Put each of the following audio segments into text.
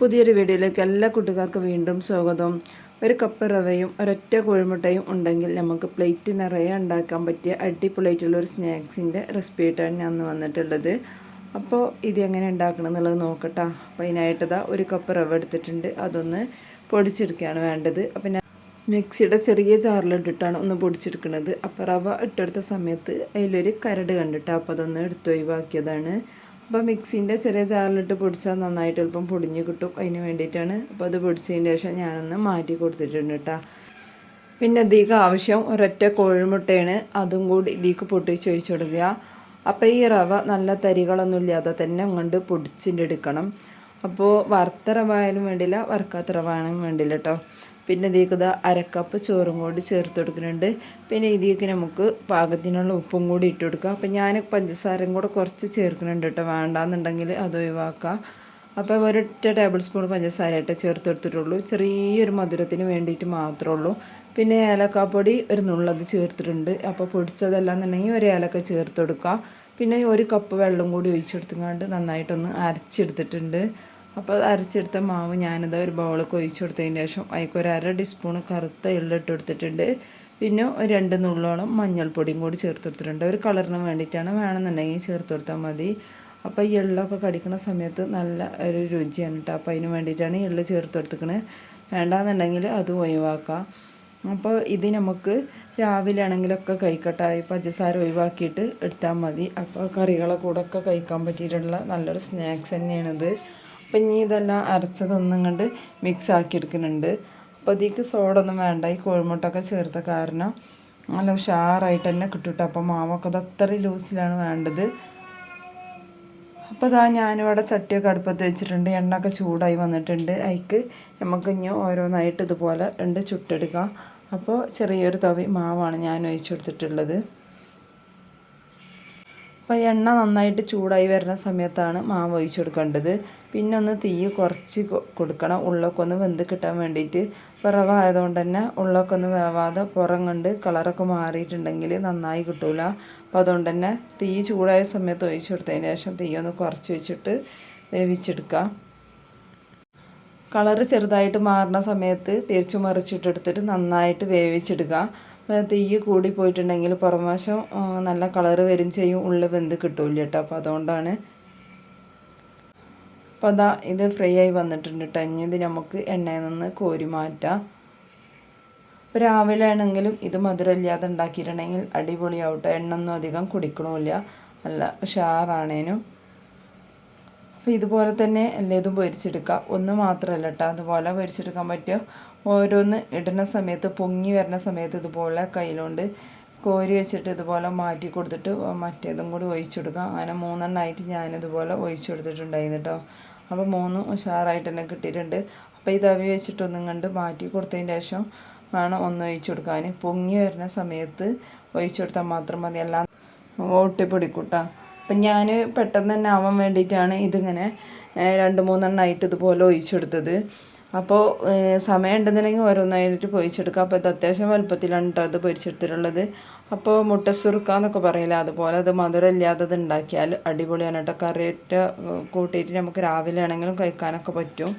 പുതിയൊരു വീഡിയോയിലേക്ക് എല്ലാ കൂട്ടുകാർക്കും വീണ്ടും സ്വാഗതം. ഒരു കപ്പ് റവയും ഒരൊറ്റ കോഴിമുട്ടയും ഉണ്ടെങ്കിൽ നമുക്ക് പ്ലേറ്റ് നിറയെ ഉണ്ടാക്കാൻ പറ്റിയ അടിപൊളിയായിട്ടുള്ള ഒരു സ്നാക്സിന്റെ റെസിപ്പി ആയിട്ടാണ് ഞാൻ വന്നിട്ടുള്ളത്. അപ്പോൾ ഇത് എങ്ങനെ ഉണ്ടാക്കണം എന്നുള്ളത് നോക്കട്ടോ. അപ്പോൾ അതിനായിട്ടതാ ഒരു കപ്പ് റവ എടുത്തിട്ടുണ്ട്. അതൊന്ന് പൊടിച്ചെടുക്കുകയാണ് വേണ്ടത്. അപ്പം ഞാൻ മിക്സിയുടെ ചെറിയ ജാറിലിട്ടിട്ടാണ് ഒന്ന് പൊടിച്ചെടുക്കുന്നത്. അപ്പോൾ റവ ഇട്ടെടുത്ത സമയത്ത് അതിലൊരു കരട് കണ്ടിട്ട്. അപ്പോൾ അതൊന്ന് എടുത്ത് ഒഴിവാക്കിയതാണ്. അപ്പോൾ മിക്സിന്റെ ചെറിയ ജാറിലിട്ട് പൊടിച്ചാൽ നന്നായിട്ട് എളുപ്പം പൊടിഞ്ഞ് കിട്ടും. അതിന് വേണ്ടിയിട്ടാണ് അപ്പോൾ അത് പൊടിച്ചതിന് ശേഷം ഞാനൊന്ന് മാറ്റി കൊടുത്തിട്ടുണ്ട് കേട്ടോ. പിന്നെ ഇതിക്ക് ആവശ്യം ഒരൊറ്റ കോഴിമുട്ടയാണ്. അതും കൂടി ഇതിക്ക് പൊട്ടിച്ച് ഒഴിച്ചു കൊടുക്കുക. അപ്പോൾ ഈ റവ നല്ല തരികളൊന്നും ഇല്ലാതെ തന്നെ അങ്ങോട്ട് പൊടിച്ചിട്ട് എടുക്കണം. അപ്പോൾ വറുത്ത റവ ആയാലും വേണ്ടില്ല വറുക്കാത്ത റവ ആണെങ്കിലും വേണ്ടില്ല കേട്ടോ. പിന്നെ ഇതിലേക്ക് ഇതാ അരക്കപ്പ് ചോറും കൂടി ചേർത്ത് കൊടുക്കുന്നുണ്ട്. പിന്നെ ഇതിലേക്ക് നമുക്ക് പാകത്തിനുള്ള ഉപ്പും കൂടി ഇട്ട് കൊടുക്കുക അപ്പം ഞാൻ പഞ്ചസാരയും കൂടെ കുറച്ച് ചേർക്കുന്നുണ്ട് കേട്ടോ. വേണ്ടാന്നുണ്ടെങ്കിൽ അത് ഒഴിവാക്കാം. അപ്പോൾ ഒരൊറ്റ ടേബിൾ സ്പൂൺ പഞ്ചസാരയായിട്ട് ചേർത്ത് കൊടുത്തിട്ടുള്ളൂ. ചെറിയൊരു മധുരത്തിന് വേണ്ടിയിട്ട് മാത്രമേ ഉള്ളൂ. പിന്നെ ഏലക്കാപ്പൊടി ഒരു നുള്ളത് ചേർത്തിട്ടുണ്ട്. അപ്പോൾ പൊടിച്ചതല്ലാന്നുണ്ടെങ്കിൽ ഒരു ഏലക്ക ചേർത്ത് കൊടുക്കുക പിന്നെ ഒരു കപ്പ് വെള്ളം കൂടി ഒഴിച്ചെടുത്തുകൊണ്ട് നന്നായിട്ടൊന്ന് അരച്ചെടുത്തിട്ടുണ്ട്. അപ്പോൾ അരച്ചെടുത്ത മാവ് ഞാനിത് ഒരു ബൗളൊക്കെ ഒഴിച്ചു കൊടുത്തതിന് ശേഷം അതിലേക്ക് ഒരു അര ടീസ്പൂൺ കറുത്ത എള്ളിട്ട് കൊടുത്തിട്ടുണ്ട്. പിന്നെ രണ്ട് നുള്ളോളം മഞ്ഞൾപ്പൊടിയും കൂടി ചേർത്ത് കൊടുത്തിട്ടുണ്ട്. ഒരു കളറിന് വേണ്ടിയിട്ടാണ് വേണമെന്നുണ്ടെങ്കിൽ ചേർത്ത് കൊടുത്താൽ മതി. അപ്പോൾ ഈ എള്ളൊക്കെ കടിക്കുന്ന സമയത്ത് നല്ല ഒരു രുചിയാണ് കേട്ടോ അപ്പോൾ അതിന് വേണ്ടിയിട്ടാണ് എള്ള് ചേർത്ത് കൊടുത്തിക്കണത് വേണ്ടാന്നുണ്ടെങ്കിൽ അത് ഒഴിവാക്കാം. അപ്പോൾ ഇത് നമുക്ക് രാവിലെ ആണെങ്കിലൊക്കെ കൈക്കട്ടായി പഞ്ചസാര ഒഴിവാക്കിയിട്ട് എടുത്താൽ മതി. അപ്പോൾ കറികളെ കൂടെ ഒക്കെ കഴിക്കാൻ പറ്റിയിട്ടുള്ള നല്ലൊരു സ്നാക്സ് തന്നെയാണിത്. അപ്പം ഇനി ഇതെല്ലാം അരച്ചതൊന്നും കണ്ട് മിക്സ് ആക്കി എടുക്കുന്നുണ്ട് അപ്പോൾ ഇതിക്ക് സോഡ ഒന്നും വേണ്ട ഈ കോഴിമുട്ടൊക്കെ ചേർത്ത കാരണം നല്ല ഉഷാറായിട്ട് തന്നെ കിട്ടും അപ്പോൾ മാവൊക്കെ അത് അത്ര ലൂസിലാണ് വേണ്ടത്. അപ്പോൾ ഇതാ ഞാനിവിടെ ചട്ടിയൊക്കെ അടുപ്പത്ത് വെച്ചിട്ടുണ്ട്. എണ്ണയൊക്കെ ചൂടായി വന്നിട്ടുണ്ട്. അതിക്ക് നമുക്ക് ഇനി ഓരോന്നായിട്ട് ഇതുപോലെ രണ്ട് ചുട്ടെടുക്കാം. അപ്പോൾ ചെറിയൊരു തവി മാവാണ് ഞാൻ ഒഴിച്ചു കൊടുത്തിട്ടുള്ളത്. അപ്പോൾ എണ്ണ നന്നായിട്ട് ചൂടായി വരുന്ന സമയത്താണ് മാവ് ഒഴിച്ചു കൊടുക്കേണ്ടത്. പിന്നെ ഒന്ന് തീ കുറച്ച് കൊടുക്കണം. ഉള്ളൊക്കെ ഒന്ന് വെന്ത് കിട്ടാൻ വേണ്ടിയിട്ട്. വിറവ ആയതുകൊണ്ട് തന്നെ ഉള്ളൊക്കെ ഒന്ന് വേവാതെ പുറം കണ്ട് കളറൊക്കെ മാറിയിട്ടുണ്ടെങ്കിൽ നന്നായി കിട്ടൂല. അപ്പോൾ അതുകൊണ്ട് തന്നെ തീ ചൂടായ സമയത്ത് ഒഴിച്ചു കൊടുത്തതിന് ശേഷം തീ ഒന്ന് കുറച്ച് വെച്ചിട്ട് വേവിച്ചെടുക്കുക. കളറ് ചെറുതായിട്ട് മാറുന്ന സമയത്ത് തിരിച്ചു മറിച്ചിട്ടെടുത്തിട്ട് നന്നായിട്ട് വേവിച്ചെടുക്കുക. തീ കൂടി പോയിട്ടുണ്ടെങ്കിൽ പുറംവശം നല്ല കളറ് വരും ചെയ്യും ഉള്ളിൽ വെന്ത് കിട്ടൂല കേട്ടോ അപ്പോൾ അതുകൊണ്ടാണ് അപ്പോൾ അതാ ഇത് ഫ്രൈ ആയി വന്നിട്ടുണ്ട് കേട്ടോ ഇനി ഇത് നമുക്ക് എണ്ണയിൽ നിന്ന് കോരി മാറ്റാം. ഇപ്പോൾ രാവിലെ ആണെങ്കിലും ഇത് മധുരമില്ലാതെ ഉണ്ടാക്കിയിട്ടുണ്ടെങ്കിൽ അടിപൊളിയാവട്ടെ എണ്ണ ഒന്നും അധികം കുടിക്കണമില്ല നല്ല ഉഷാറാണേനും. അപ്പോൾ ഇതുപോലെ തന്നെ എല്ലാതും പൊരിച്ചെടുക്കുക ഒന്ന് മാത്രമല്ല കേട്ടോ അതുപോലെ പൊരിച്ചെടുക്കാൻ പറ്റുമോ ഓരോന്ന് ഇടുന്ന സമയത്ത് പൊങ്ങി വരുന്ന സമയത്ത് ഇതുപോലെ കയ്യിലുണ്ട്. കോരി വെച്ചിട്ട് ഇതുപോലെ മാറ്റി കൊടുത്തിട്ട് മറ്റേതും കൂടി ഒഴിച്ചു കൊടുക്കുക അങ്ങനെ മൂന്നെണ്ണമായിട്ട് ഞാനിതുപോലെ ഒഴിച്ചു കൊടുത്തിട്ടുണ്ടായിരുന്നു കേട്ടോ അപ്പോൾ മൂന്നും ഉഷാറായിട്ട് തന്നെ കിട്ടിയിട്ടുണ്ട്. അപ്പോൾ ഇത് അവി വെച്ചിട്ടൊന്നും കണ്ട് മാറ്റി കൊടുത്തതിന് ശേഷം വേണം ഒന്ന് ഒഴിച്ചു കൊടുക്കാൻ പൊങ്ങി വരുന്ന സമയത്ത് ഒഴിച്ചു കൊടുത്താൽ മാത്രം മതി. എല്ലാം ഓട്ടിപ്പൊടിക്കൂട്ടാ അപ്പം ഞാൻ പെട്ടെന്ന് തന്നെ ആവാൻ വേണ്ടിയിട്ടാണ് ഇതിങ്ങനെ രണ്ട് മൂന്നെണ്ണമായിട്ട് ഇതുപോലെ ഒഴിച്ചെടുത്തത്. അപ്പോൾ സമയം ഉണ്ടെന്നുണ്ടെങ്കിൽ ഓരോന്നായിട്ട് പൊരിച്ചെടുക്കുക അപ്പോൾ ഇത് അത്യാവശ്യം വലുപ്പത്തിലാണ് കേട്ടോ അത് പൊരിച്ചെടുത്തിട്ടുള്ളത്. അപ്പോൾ മുട്ട സുറുക്ക എന്നൊക്കെ പറയില്ല അതുപോലെ അത് മധുരം ഇല്ലാത്തത് ഉണ്ടാക്കിയാൽ അടിപൊളിയാണ് കേട്ടോ കറിയിട്ട് കൂട്ടിയിട്ട് നമുക്ക് രാവിലെ ആണെങ്കിലും കഴിക്കാനൊക്കെ പറ്റും.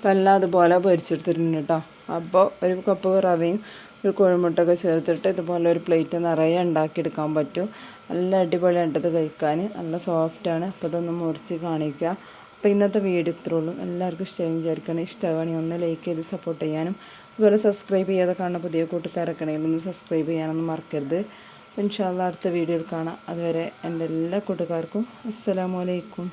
അപ്പോൾ എല്ലാം അതുപോലെ പൊരിച്ചെടുത്തിട്ടുണ്ട് കേട്ടോ അപ്പോൾ ഒരു കപ്പ് റവയും ഒരു കുഴിമുട്ടൊക്കെ ചേർത്തിട്ട് ഇതുപോലെ ഒരു പ്ലേറ്റ് നിറയെ ഉണ്ടാക്കിയെടുക്കാൻ പറ്റും. നല്ല അടിപൊളിയായിട്ടത് കഴിക്കാൻ നല്ല സോഫ്റ്റാണ് അപ്പോൾ ഇതൊന്ന് മുറിച്ച് കാണിക്കുക അപ്പോൾ ഇന്നത്തെ വീഡിയോ ഇത്രേ ഉള്ളൂ. എല്ലാവർക്കും ഇഷ്ടമായി വിചാരിക്കണം. ഇഷ്ടമാണെങ്കിൽ ഒന്ന് ലൈക്ക് ചെയ്ത് സപ്പോർട്ട് ചെയ്യാനും. അതുപോലെ സബ്സ്ക്രൈബ് ചെയ്യാതെ കാണുന്ന പുതിയ കൂട്ടുകാരൊക്കെയാണെങ്കിൽ ഒന്ന് സബ്സ്ക്രൈബ് ചെയ്യാനൊന്നും മറക്കരുത്. ഇൻഷാല്ല അടുത്ത വീഡിയോയിൽ കാണാം. അതുവരെ എന്റെ എല്ലാ കൂട്ടുകാർക്കും അസ്സലാമലൈക്കും